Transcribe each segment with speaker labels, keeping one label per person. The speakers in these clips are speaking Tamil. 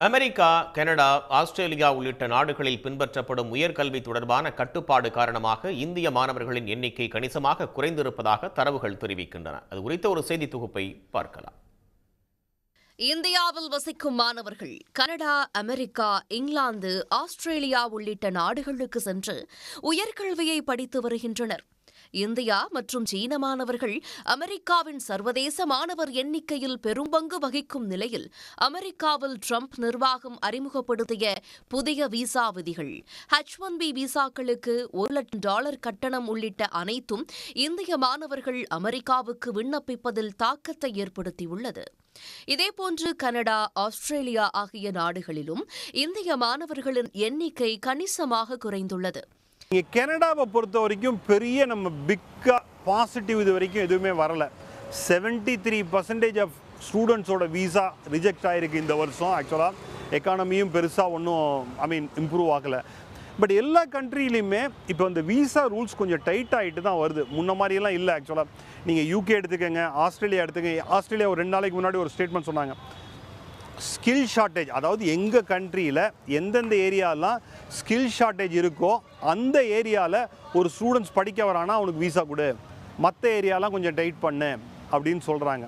Speaker 1: அமெரிக்கா கனடா ஆஸ்திரேலியா உள்ளிட்ட நாடுகளில் பின்பற்றப்படும் உயர்கல்வி தொடர்பான கட்டுப்பாடு காரணமாக இந்திய மாணவர்களின் எண்ணிக்கை கணிசமாக குறைந்திருப்பதாக தரவுகள் தெரிவிக்கின்றன. அது குறித்த ஒரு செய்தி தொகுப்பை பார்க்கலாம்.
Speaker 2: இந்தியாவில் வசிக்கும் மாணவர்கள் கனடா அமெரிக்கா இங்கிலாந்து ஆஸ்திரேலியா உள்ளிட்ட நாடுகளுக்கு சென்று உயர்கல்வியை படித்து வருகின்றனர். இந்தியா மற்றும் சீன மாணவர்கள் அமெரிக்காவின் சர்வதேச மாணவர் எண்ணிக்கையில் பெரும்பங்கு வகிக்கும் நிலையில் அமெரிக்காவில் ட்ரம்ப் நிர்வாகம் அறிமுகப்படுத்திய புதிய விசா விதிகள். ஹச் ஒன் பி விசாக்களுக்கு ஒரு லட்சம் டாலர் கட்டணம் உள்ளிட்ட அனைத்தும் இந்திய மாணவர்கள் அமெரிக்காவுக்கு விண்ணப்பிப்பதில் தாக்கத்தை ஏற்படுத்தியுள்ளது. இதேபோன்று கனடா ஆஸ்திரேலியா ஆகிய நாடுகளிலும் இந்திய மாணவர்களின் எண்ணிக்கை கணிசமாக குறைந்துள்ளது.
Speaker 3: இங்கே கனடாவை பொறுத்த வரைக்கும் பெரிய நம்ம பிக்காக பாசிட்டிவ் இது வரைக்கும் எதுவுமே வரலை. செவன்ட்டி த்ரீ பர்சன்டேஜ் ஆஃப் ஸ்டூடெண்ட்ஸோட வீசா ரிஜெக்ட் ஆகிருக்கு இந்த வருஷம். ஆக்சுவலாக எக்கானமியும் பெருசாக ஒன்றும் ஐ மீன் இம்ப்ரூவ் ஆகலை. பட் எல்லா கண்ட்ரிலையுமே இப்போ அந்த வீசா ரூல்ஸ் கொஞ்சம் டைட் ஆகிட்டு தான் வருது. முன்ன மாதிரியெல்லாம் இல்லை ஆக்சுவலாக நீங்கள் யூகே எடுத்துக்கோங்க ஆஸ்திரேலியா எடுத்துக்கங்க. ஆஸ்திரேலியா ஒரு ரெண்டு நாளைக்கு முன்னாடி ஒரு ஸ்டேட்மெண்ட் சொன்னாங்க. ஸ்கில் ஷார்ட்டேஜ் அதாவது எங்கள் கண்ட்ரியில் எந்தெந்த ஏரியாலாம் ஸ்கில் ஷார்ட்டேஜ் இருக்கோ அந்த ஏரியாவில் ஒரு ஸ்டூடெண்ட்ஸ் படிக்க வரானா அவனுக்கு வீசா கொடு. மற்ற ஏரியாலாம் கொஞ்சம் டைட் பண்ணு அப்படின்னு சொல்கிறாங்க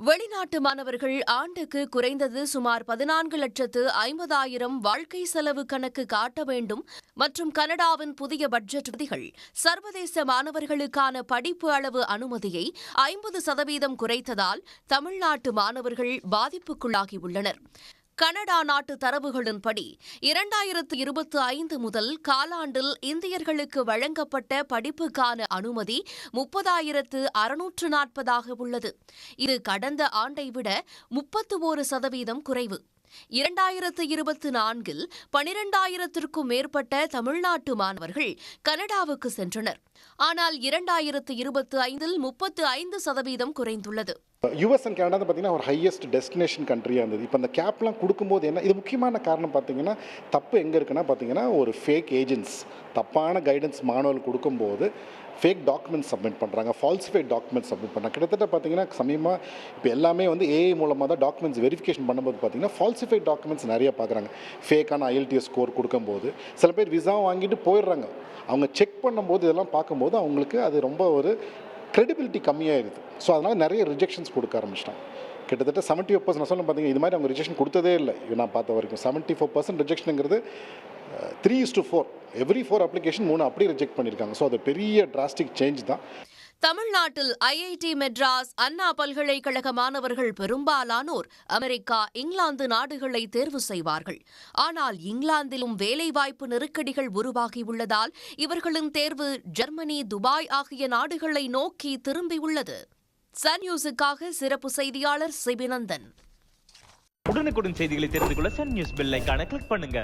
Speaker 2: வெளிநாட்டு மாணவர்கள் ஆண்டுக்கு குறைந்தது சுமார் பதினான்கு லட்சத்து ஐம்பதாயிரம் வாழ்க்கை செலவு கணக்கு காட்ட வேண்டும் மற்றும் கனடாவின் புதிய பட்ஜெட் விதிகள். சர்வதேச மாணவர்களுக்கான படிப்பு அளவு அனுமதியை ஐம்பது சதவீதம் குறைத்ததால் தமிழ்நாட்டு மாணவர்கள் பாதிப்புக்குள்ளாகியுள்ளனர். கனடா நாட்டு தரவுகளின்படி இரண்டாயிரத்து இருபத்தி ஐந்து முதல் காலாண்டில் இந்தியர்களுக்கு வழங்கப்பட்ட படிப்புக்கான அனுமதி முப்பதாயிரத்து அறுநூற்று நாற்பதாக உள்ளது. இது கடந்த ஆண்டை விட முப்பத்து ஒரு சதவீதம் குறைவு. இரண்டாயிரத்து இருபத்தி நான்கில் பனிரெண்டாயிரத்திற்கும் மேற்பட்ட தமிழ்நாட்டு மாணவர்கள் கனடாவுக்கு சென்றனர். ஆனால் இரண்டாயிரத்து இருபத்தி ஐந்தில் முப்பத்து ஐந்து சதவீதம் குறைந்துள்ளது.
Speaker 4: யூஎஸ் அண்ட் கனடா வந்து பார்த்தீங்கன்னா ஒரு ஹையஸ்ட் டெஸ்டினேஷன் கண்ட்ரியாக இருந்தது. இப்போ அந்த கேப்லாம் கொடுக்கும்போது என்ன இது முக்கியமான காரணம் பார்த்தீங்கன்னா தப்பு எங்கே இருக்குன்னா பார்த்தீங்கன்னா ஒரு ஃபேக் ஏஜென்ட்ஸ் தப்பான கைடன்ஸ் மாணவர்கள் கொடுக்கும்போது ஃபேக் டாக்குமெண்ட்ஸ் சப்மிட் பண்ணுறாங்க ஃபால்சிஃபைட் டாக்குமெண்ட் சப்மிட் பண்ணுறாங்க கிட்டத்தட்ட பார்த்தீங்கன்னா சமயமாக இப்போ எல்லாமே வந்து ஏஐ மூலமாக தான் டாக்குமெண்ட்ஸ் வெரிஃபிகேஷன் பண்ணும்போது பார்த்தீங்கன்னா ஃபால்சிஃபைட் டாக்குமெண்ட்ஸ் நிறைய பார்க்குறாங்க. ஃபேக்கான ஐஎல்டிஎஸ் ஸ்கோர் கொடுக்கும்போது. சில பேர் விசா வாங்கிட்டு போயிடுறாங்க. அவங்க செக் பண்ணும்போது இதெல்லாம் பார்க்கும்போது அவங்களுக்கு அது ரொம்ப ஒரு க்ரெடிபிலிட்டி கம்மியாகிடுது ஸோ அதனால் நிறைய ரிஜெக்ஷன்ஸ் கொடுக்க ஆரம்பிச்சிட்டாங்க. கிட்டத்தட்ட செவன்ட்டி ஃபோர் பர்சன்ட் சொல்ல பார்த்தீங்க இது மாதிரி அவங்க ரிஜெக்ஷன் கொடுத்ததே இல்லை. இது நான் பார்த்த வரைக்கும் seventy four percent ரிஜெக்ஷனுங்கிறது three is to four every four application மூணு அப்படியே ரிஜெக்ட் பண்ணியிருக்காங்க ஸோ அது பெரிய டிராஸ்டிக் சேஞ்ச் தான்.
Speaker 2: தமிழ்நாட்டில் ஐஐடி மெட்ராஸ் அண்ணா பல்கலைக்கழக மாணவர்கள் பெரும்பாலானோர் அமெரிக்கா இங்கிலாந்து நாடுகளை தேர்வு செய்வார்கள். ஆனால் இங்கிலாந்திலும் வேலைவாய்ப்பு நெருக்கடிகள் உருவாகியுள்ளதால் இவர்களின் தேர்வு ஜெர்மனி துபாய் ஆகிய நாடுகளை நோக்கி திரும்பியுள்ளது சன் நியூஸுக்காக சிறப்பு செய்தியாளர் சிபிநந்தன்
Speaker 5: உடனுக்குடன் செய்திகளை தெரிந்து கொள்ள சன் நியூஸ் பெல் கிளிக் பண்ணுங்க.